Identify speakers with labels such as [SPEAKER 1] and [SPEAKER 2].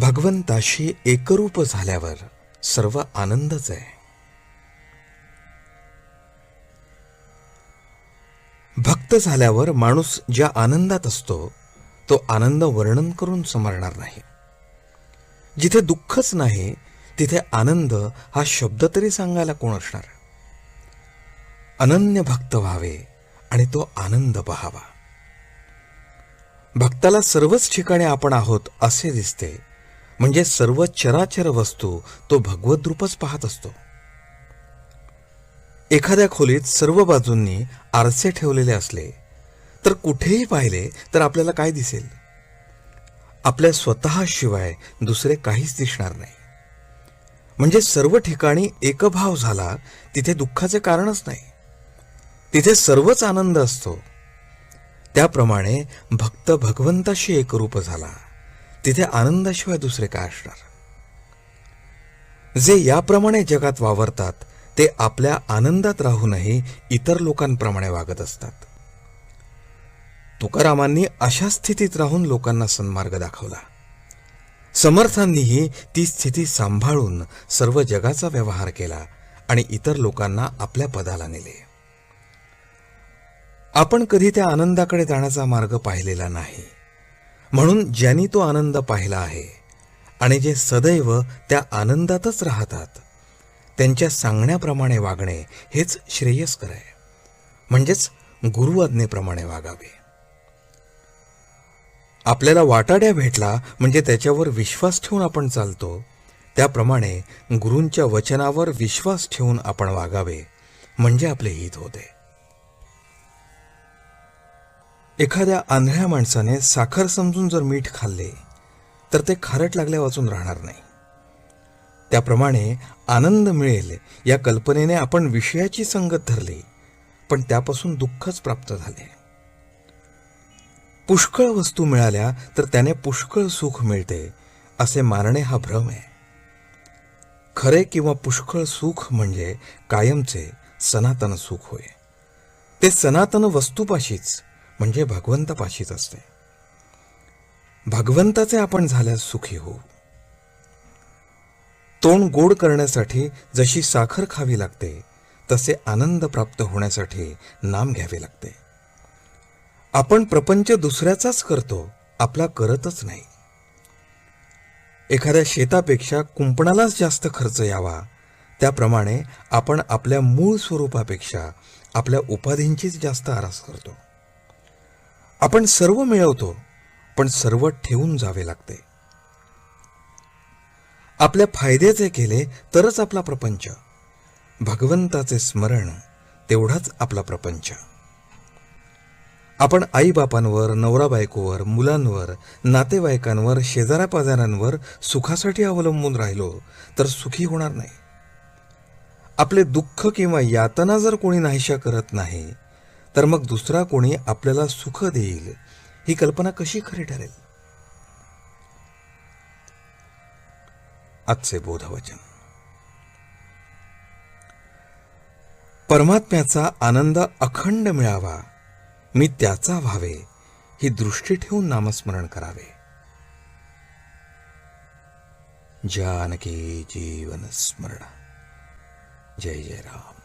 [SPEAKER 1] भगवंताशी एकरूप झाल्यावर सर्व आनंदच आहे. भक्त झाल्यावर माणूस ज्या आनंदात असतो तो आनंद वर्णन करून समरणार नाही. जिथे दुःखच नाही तिथे आनंद हा शब्द तरी सांगायला कोण असणार? अनन्य भक्त व्हावे आणि तो आनंद पहावा. भक्ताला सर्वच ठिकाणी आपण आहोत असे दिसते म्हणजे सर्व चराचर वस्तू तो भगवत रूपच पाहत असतो. एखाद्या खोलीत सर्व बाजूंनी आरसे ठेवलेले असले तर कुठेही पाहिले तर आपल्याला काय दिसेल? आपल्या स्वतःशिवाय दुसरे काहीच दिसणार नाही. म्हणजे सर्व ठिकाणी एकभाव झाला तिथे दुःखाचे कारणच नाही. तिथे सर्वच आनंद असतो. त्याप्रमाणे भक्त भगवंताशी एकरूप झाला. तिथे आनंदाशिवाय दुसरे काय असणार? जे याप्रमाणे जगात वावरतात ते आपल्या आनंदात राहूनही इतर लोकांप्रमाणे वागत असतात. तुकारामांनी अशा स्थितीत राहून लोकांना सन्मार्ग दाखवला. समर्थांनीही ती स्थिती सांभाळून सर्व जगाचा व्यवहार केला आणि इतर लोकांना आपल्या पदाला नेले. आपण कधी त्या आनंदाकडे जाण्याचा मार्ग पाहिलेला नाही. म्हणून ज्यांनी तो आनंद पाहिला आहे आणि जे सदैव त्या आनंदातच राहतात त्यांच्या सांगण्याप्रमाणे वागणे हेच श्रेयस्कर आहे. म्हणजेच गुरुआज्ञेप्रमाणे वागावे. आपल्याला वाटाड्या भेटला म्हणजे त्याच्यावर विश्वास ठेवून आपण चालतो त्याप्रमाणे गुरूंच्या वचनावर विश्वास ठेवून आपण वागावे म्हणजे आपले हित होते. एखाद्या आंधळ्या माणसाने साखर समजून जर मीठ खाल्ले तर ते खारट लागल्या वाचून राहणार नाही. त्याप्रमाणे आनंद मिळेल या कल्पनेने आपण विषयाची संगत धरली पण त्यापासून दुःखच प्राप्त झाले. पुष्कळ वस्तू मिळाल्या तर त्याने पुष्कळ सुख मिळते असे मानणे हा भ्रम आहे. खरे किंवा पुष्कळ सुख म्हणजे कायमचे सनातन सुख होय. ते सनातन वस्तूपाशीच म्हणजे भगवंतापाशीच असते. भगवंताचे आपण झाल्यास सुखी होऊ. तोंड गोड करण्यासाठी जशी साखर खावी लागते तसे आनंद प्राप्त होण्यासाठी नाम घ्यावे लागते. आपण प्रपंच दुसऱ्याचाच करतो आपला करतच नाही. एखाद्या शेतापेक्षा कुंपणालाच जास्त खर्च यावा त्याप्रमाणे आपण आपल्या मूळ स्वरूपापेक्षा आपल्या उपाधींचीच जास्त आरास करतो. आपण सर्व मिळवतो पण सर्व ठेवून जावे लागते. आपल्या फायद्याचे केले तरच आपला प्रपंच. भगवंताचे स्मरण तेवढाच आपला प्रपंच. आपण आईबापांवर नवरा बायकोवर मुलांवर नातेवाईकांवर शेजाऱ्यापाजाऱ्यांवर सुखासाठी अवलंबून राहिलो तर सुखी होणार नाही. आपले दुःख किंवा यातना जर कोणी नाहीशा करत नाही तर मग दुसरा कोणी आपल्याला सुख देईल ही कल्पना कशी खरी ठरेल? आजचे बोधवचन. परमात्म्याचा आनंद अखंड मिळावा मी त्याचा व्हावे ही दृष्टी ठेवून नामस्मरण करावे. जानकी जीवन स्मरण. जय जय राम.